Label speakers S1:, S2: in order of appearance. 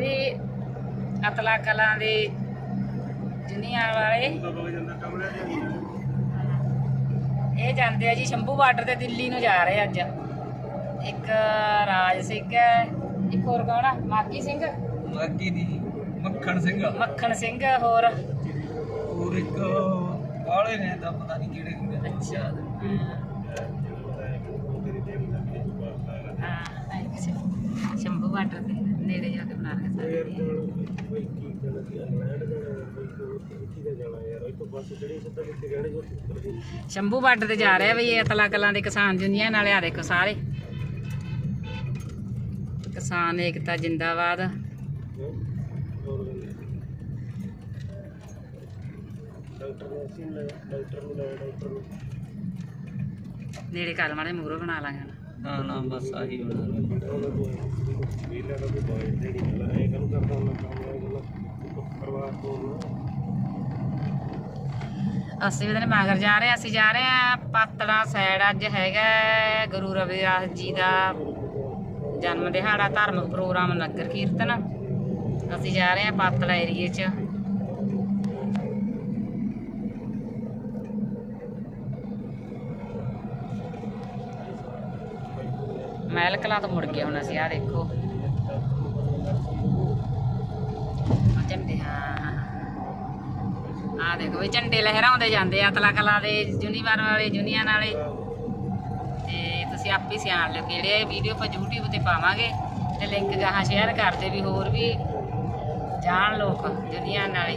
S1: ਜੀ ਅਤਲਾ ਕਲਾਂ ਦੇ ਜੁਨੀਅਰ ਵਾਲੇ। ਇਹ ਜਾਂਦੇ ਆ ਜੀ ਸ਼ੰਭੂ ਬਾਰਡਰ ਤੇ ਦਿੱਲੀ ਨੂੰ ਜਾ ਰਹੇ ਅੱਜ। ਇੱਕ ਰਾਜ ਸਿੰਘ ਹੈ ਇੱਕ ਹੋਰ ਕੌਣ ਆ? ਮਾਗੀ ਸਿੰਘ?
S2: ਲੱਗੀ ਨਹੀਂ ਮੱਖਣ ਸਿੰਘ
S1: ਮੱਖਣ ਸਿੰਘ ਹੋਰ?
S2: ਹੋਰ ਇੱਕ ਵਾਲੇ ਨੇ ਤਾਂ ਪਤਾ ਨਹੀਂ ਕਿਹੜੇ ਕਿਹੜੇ
S1: ਅੱਛਾ। ਹਾਂ। ਸ਼ੰਭੂ ਬਾਰਡਰ ਤੇ। ਨੇੜੇ ਜਾ ਕੇ ਬਣਾ ਰਹੇ ਸਾਰੇ ਸ਼ੰਭੂ ਬਾਰਡਰ ਤੇ ਜਾ ਰਹੇ ਬਈ ਇਹ ਅਤਲਾ ਕਲਾਂ ਦੇ ਕਿਸਾਨ ਯੂਨੀਅਨ ਵਾਲੇ ਆ ਦੇਖੋ ਸਾਰੇ। ਕਿਸਾਨ ਏਕਤਾ ਜਿੰਦਾਬਾਦ। ਨੇੜੇ ਕੱਲ ਮਾੜੇ ਮੂਰੋ ਬਣਾ ਲਾਂਗੇ ਹੁਣ।
S2: ਨਾ, ਬਸ ਆਹੀ ਬਣਾ
S1: ਅਸੀਂ ਉਹਦੇ ਮਗਰ ਜਾ ਰਹੇ ਹਾਂ ਅਸੀਂ ਜਾ ਰਹੇ ਹਾਂ ਪਾਤੜਾ ਸਾਈਡ ਅੱਜ ਹੈਗਾ ਗੁਰੂ ਰਵਿਦਾਸ ਜੀ ਦਾ ਜਨਮ ਦਿਹਾੜਾ ਧਾਰਮਿਕ ਪ੍ਰੋਗਰਾਮ ਨਗਰ ਕੀਰਤਨ ਅਸੀਂ ਜਾ ਰਹੇ ਹਾਂ ਪਾਤੜਾ ਏਰੀਏ 'ਚ ਮਹਿਲ ਕਲਾਂ ਤੋਂ ਮੁੜ ਗਏ ਹੁਣ ਅਸੀਂ ਆ ਦੇਖੋ। ਝੰਡੇ, ਹਾਂ ਆ ਦੇਖੋ ਵੀ ਝੰਡੇ ਲਹਿਰਾਉਂਦੇ ਜਾਂਦੇ ਆ ਤਲਾ ਕਲਾ ਦੇ ਯੂਨੀਵਰ ਵਾਲੇ, ਯੂਨੀਅਨ ਵਾਲੇ। ਤੇ ਤੁਸੀਂ ਆਪ ਹੀ ਸਿਆਣ ਲਿਓ ਕਿਹੜੇ ਵੀਡੀਓ ਆਪਾਂ YouTube ਤੇ ਪਾਵਾਂਗੇ ਤੇ ਲਿੰਕ ਗਾਹਾਂ ਸ਼ੇਅਰ ਕਰਦੇ ਵੀ ਹੋਰ ਵੀ ਜਾਣ ਲੋਕ ਯੂਨੀਅਨ ਨਾਲੇ